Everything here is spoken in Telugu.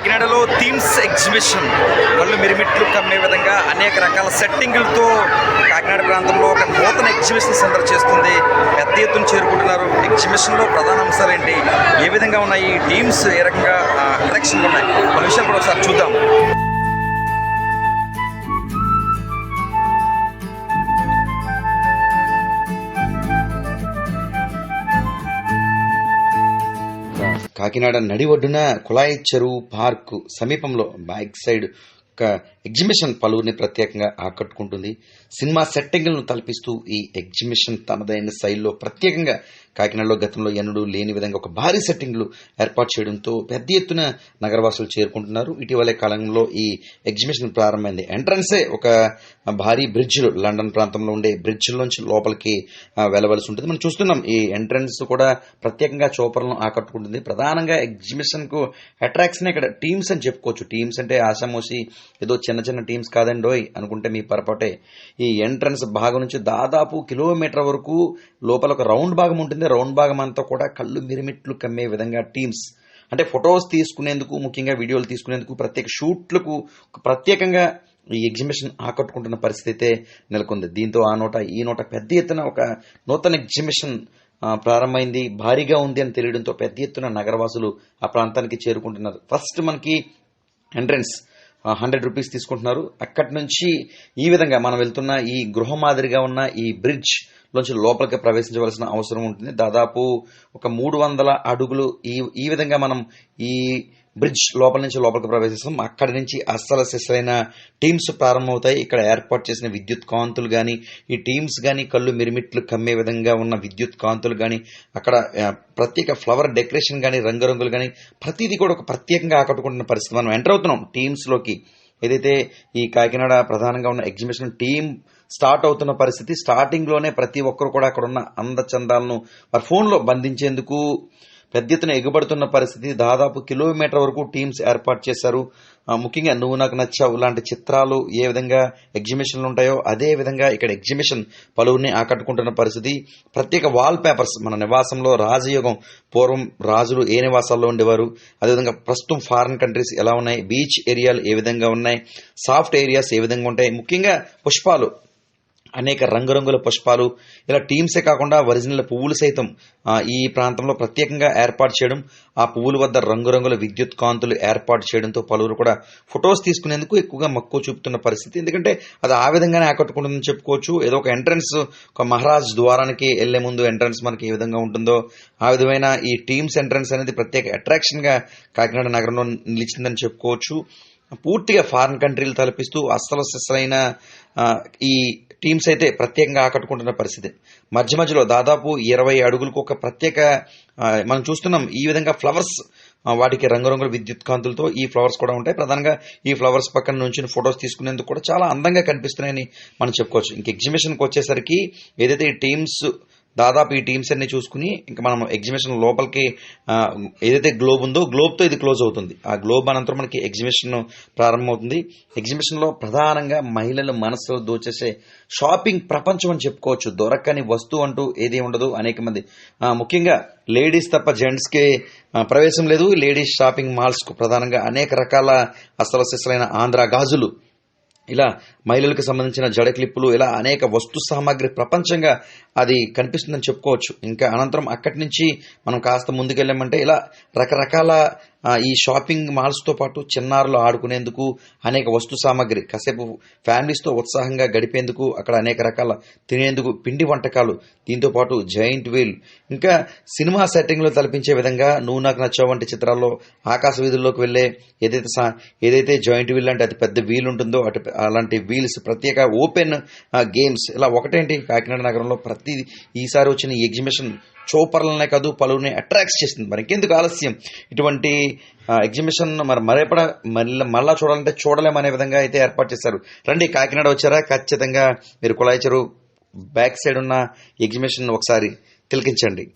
కాకినాడలో థీమ్స్ ఎగ్జిబిషన్. కళ్ళు మిరిమిట్లు కమ్మే విధంగా అనేక రకాల సెట్టింగులతో కాకినాడ ప్రాంతంలో ఒక నూతన ఎగ్జిబిషన్ సెంటర్ చేస్తుంది. పెద్ద ఎత్తున చేరుకుంటున్నారు. ఎగ్జిబిషన్లో ప్రధాన అంశాలు ఏంటి? ఏ విధంగా ఉన్నాయి? టీమ్స్ ఏ రకంగా అట్రాక్షన్లు ఉన్నాయి? కొన్ని విషయాలు కూడా ఒకసారి చూద్దాం. కాకినాడ నడి ఒడ్డున కుళాయి చెరువు పార్కు సమీపంలో బ్యాక్ సైడ్ ఎగ్జిబిషన్ పలువురిని ప్రత్యేకంగా ఆకట్టుకుంటుంది. సినిమా సెట్టింగ్లను తలపిస్తూ ఈ ఎగ్జిబిషన్ తనదైన శైలిలో ప్రత్యేకంగా కాకినాడలో గతంలో ఎన్నడూ లేని విధంగా ఒక భారీ సెట్టింగ్లు ఏర్పాటు చేయడంతో పెద్ద ఎత్తున నగరవాసులు చేరుకుంటున్నారు. ఇటీవలే కాలంలో ఈ ఎగ్జిబిషన్ ప్రారంభమైంది. ఎంట్రన్సే ఒక భారీ బ్రిడ్జ్లు లండన్ ప్రాంతంలో ఉండే బ్రిడ్జ్లోంచి లోపలికి వెళ్ళవలసి ఉంటుంది. మనం చూస్తున్నాం ఈ ఎంట్రన్స్ కూడా ప్రత్యేకంగా చూపలను ఆకట్టుకుంటుంది. ప్రధానంగా ఎగ్జిబిషన్కు అట్రాక్షన్ ఇక్కడ టీమ్స్ అని చెప్పుకోవచ్చు. టీమ్స్ అంటే ఆశామోసి ఏదో చిన్న చిన్న టీమ్స్ కాదండోయ్ అనుకుంటే మీ పొరపాటే. ఈ ఎంట్రన్స్ భాగం నుంచి దాదాపు కిలోమీటర్ వరకు లోపల ఒక రౌండ్ భాగం ఉంటుంది. రౌండ్ భాగం అంతా కూడా కళ్ళు మిరిమిట్లు కమ్మే విధంగా టీమ్స్. అంటే ఫొటోస్ తీసుకునేందుకు ముఖ్యంగా వీడియోలు తీసుకునేందుకు ప్రత్యేక షూట్లకు ప్రత్యేకంగా ఈ ఎగ్జిబిషన్ ఆకట్టుకుంటున్న పరిస్థితి అయితే నెలకొంది. దీంతో ఆ నోట ఈ నోట పెద్ద ఎత్తున ఒక నూతన ఎగ్జిబిషన్ ప్రారంభమైంది. భారీగా ఉంది అని తెలియడంతో పెద్ద ఎత్తున నగరవాసులు ఆ ప్రాంతానికి చేరుకుంటున్నారు. ఫస్ట్ మనకి ఎంట్రన్స్ హండ్రెడ్ రూపీస్ తీసుకుంటున్నారు. అక్కడి నుంచి ఈ విధంగా మనం వెళ్తున్న ఈ గృహ మాదిరిగా ఉన్న ఈ బ్రిడ్జ్ లోంచి లోపలికి ప్రవేశించవలసిన అవసరం ఉంటుంది. దాదాపు ఒక మూడు వందల అడుగులు ఈ ఈ విధంగా మనం ఈ బ్రిడ్జ్ లోపల నుంచి లోపలికి ప్రవేశిస్తాం. అక్కడి నుంచి అస్సల సిస్సలైన టీమ్స్ ప్రారంభమవుతాయి. ఇక్కడ ఏర్పాటు చేసిన విద్యుత్ కాంతులు కానీ ఈ టీమ్స్ కానీ కళ్ళు మిరిమిట్లు కమ్మే విధంగా ఉన్న విద్యుత్ కాంతులు కానీ అక్కడ ప్రత్యేక ఫ్లవర్ డెకరేషన్ కానీ రంగురంగులు కానీ ప్రతిదీ కూడా ఒక ప్రత్యేకంగా ఆకట్టుకుంటున్న పరిస్థితి మనం ఎంటర్ అవుతున్నాం టీమ్స్లోకి ఏదైతే ఈ కాకినాడ ప్రధానంగా ఉన్న ఎగ్జిబిషన్ టీం స్టార్ట్ అవుతున్న పరిస్థితి స్టార్టింగ్లోనే ప్రతి ఒక్కరు కూడా అక్కడ ఉన్న అందచందాలను వారి ఫోన్లో బంధించేందుకు పెద్ద ఎత్తున ఎగుబడుతున్న పరిస్థితి దాదాపు కిలోమీటర్ వరకు టీమ్స్ ఏర్పాటు చేశారు. ముఖ్యంగా నువ్వు నాకు నచ్చావు. లాంటి చిత్రాలు ఏ విధంగా ఎగ్జిబిషన్లు ఉంటాయో అదే విధంగా ఇక్కడ ఎగ్జిబిషన్ పలువురిని ఆకట్టుకుంటున్న పరిస్థితి. ప్రత్యేక వాల్ పేపర్స్ మన నివాసంలో రాజయోగం పూర్వం రాజులు ఏ నివాసాల్లో ఉండేవారు? అదేవిధంగా ప్రస్తుతం ఫారిన్ కంట్రీస్ ఎలా ఉన్నాయి? బీచ్ ఏరియాలు ఏ విధంగా ఉన్నాయి? సాఫ్ట్ ఏరియాస్ ఏ విధంగా ఉంటాయి? ముఖ్యంగా పుష్పాలు. అనేక రంగురంగుల పుష్పాలు ఇలా టీమ్సే కాకుండా ఒరిజినల్ పువ్వులు సైతం ఈ ప్రాంతంలో ప్రత్యేకంగా ఏర్పాటు చేయడం ఆ పువ్వుల వద్ద రంగురంగుల విద్యుత్ కాంతులు ఏర్పాటు చేయడంతో పలువురు కూడా ఫొటోస్ తీసుకునేందుకు ఎక్కువగా మక్కువ చూపుతున్న పరిస్థితి. ఎందుకంటే అది ఆ విధంగానే ఆకట్టుకుంటుందని చెప్పుకోవచ్చు. ఏదో ఒక ఎంట్రన్స్ ఒక మహారాజ్ ద్వారానికి వెళ్ళే ముందు ఎంట్రన్స్ మనకి ఏ విధంగా ఉంటుందో ఆ విధమైన ఈ టీమ్స్ ఎంట్రన్స్ అనేది ప్రత్యేక అట్రాక్షన్గా కాకినాడ నగరంలో నిలిచిందని చెప్పుకోవచ్చు. పూర్తిగా ఫారిన్ కంట్రీలు తలపిస్తూ అస్సలు సిస్సలైన ఈ టీమ్స్ అయితే ప్రత్యేకంగా ఆకట్టుకుంటున్న పరిస్థితి. మధ్య మధ్యలో దాదాపు ఇరవై అడుగులకు ఒక ప్రత్యేక మనం చూస్తున్నాం ఈ విధంగా ఫ్లవర్స్ వాటికి రంగురంగుల విద్యుత్ కాంతులతో ఈ ఫ్లవర్స్ కూడా ఉంటాయి. ప్రధానంగా ఈ ఫ్లవర్స్ పక్కన నుంచి ఫొటోస్ తీసుకునేందుకు కూడా చాలా అందంగా కనిపిస్తున్నాయని మనం చెప్పుకోవచ్చు. ఇంక ఎగ్జిబిషన్కి వచ్చేసరికి ఏదైతే ఈ టీమ్స్ దాదాపు ఈ టీమ్స్ అన్ని చూసుకుని ఇంకా మనం ఎగ్జిబిషన్ లోపలికి ఏదైతే గ్లోబ్ ఉందో గ్లోబ్తో ఇది క్లోజ్ అవుతుంది. ఆ గ్లోబ్ అనంతరం మనకి ఎగ్జిబిషన్ ప్రారంభమవుతుంది. ఎగ్జిబిషన్లో ప్రధానంగా మహిళల మనసులో దోచేసే షాపింగ్ ప్రపంచం అని చెప్పుకోవచ్చు. దొరకని వస్తువు అంటూ ఏది ఉండదు. అనేక మంది ముఖ్యంగా లేడీస్ తప్ప జెంట్స్కి ప్రవేశం లేదు. లేడీస్ షాపింగ్ మాల్స్కు ప్రధానంగా అనేక రకాల అసలు సిసలైన ఆంధ్ర గాజులు ఇలా మహిళలకు సంబంధించిన జడ క్లిప్పులు ఇలా అనేక వస్తు సామాగ్రి ప్రపంచంగా అది కనిపిస్తుందని చెప్పుకోవచ్చు. ఇంకా అనంతరం అక్కడి నుంచి మనం కాస్త ముందుకెళ్ళామంటే ఇలా రకరకాల ఈ షాపింగ్ మాల్స్తో పాటు చిన్నారులు ఆడుకునేందుకు అనేక వస్తు సామాగ్రి కాసేపు ఫ్యామిలీస్తో ఉత్సాహంగా గడిపేందుకు అక్కడ అనేక రకాల తినేందుకు పిండి వంటకాలు దీంతో పాటు జైంట్ వీల్. ఇంకా సినిమా సెట్టింగ్లో తలపించే విధంగా నువ్వు నాకు నచ్చావు వంటి చిత్రాల్లో ఆకాశ వీధుల్లోకి వెళ్ళే ఏదైతే సా- ఏదైతే జాయింట్ వీల్ అంటే అది పెద్ద వీల్ ఉంటుందో అటు అలాంటి వీల్స్ ప్రత్యేక ఓపెన్ గేమ్స్ ఇలా ఒకటేంటి కాకినాడ నగరంలో ప్రతి ఈసారి వచ్చిన ఎగ్జిబిషన్ చూపర్లనే కాదు పలువురిని అట్రాక్ట్ చేస్తుంది. మరి ఇంకెందుకు ఆలస్యం? ఇటువంటి ఎగ్జిబిషన్ మరి మరేపడ మళ్ళీ మళ్ళా చూడాలంటే చూడలేమనే విధంగా అయితే ఏర్పాటు చేశారు. రండి కాకినాడ వచ్చారా? ఖచ్చితంగా మీరు కుళాయి చెరువు బ్యాక్ సైడ్ ఉన్న ఎగ్జిబిషన్ ఒకసారి తిలకించండి.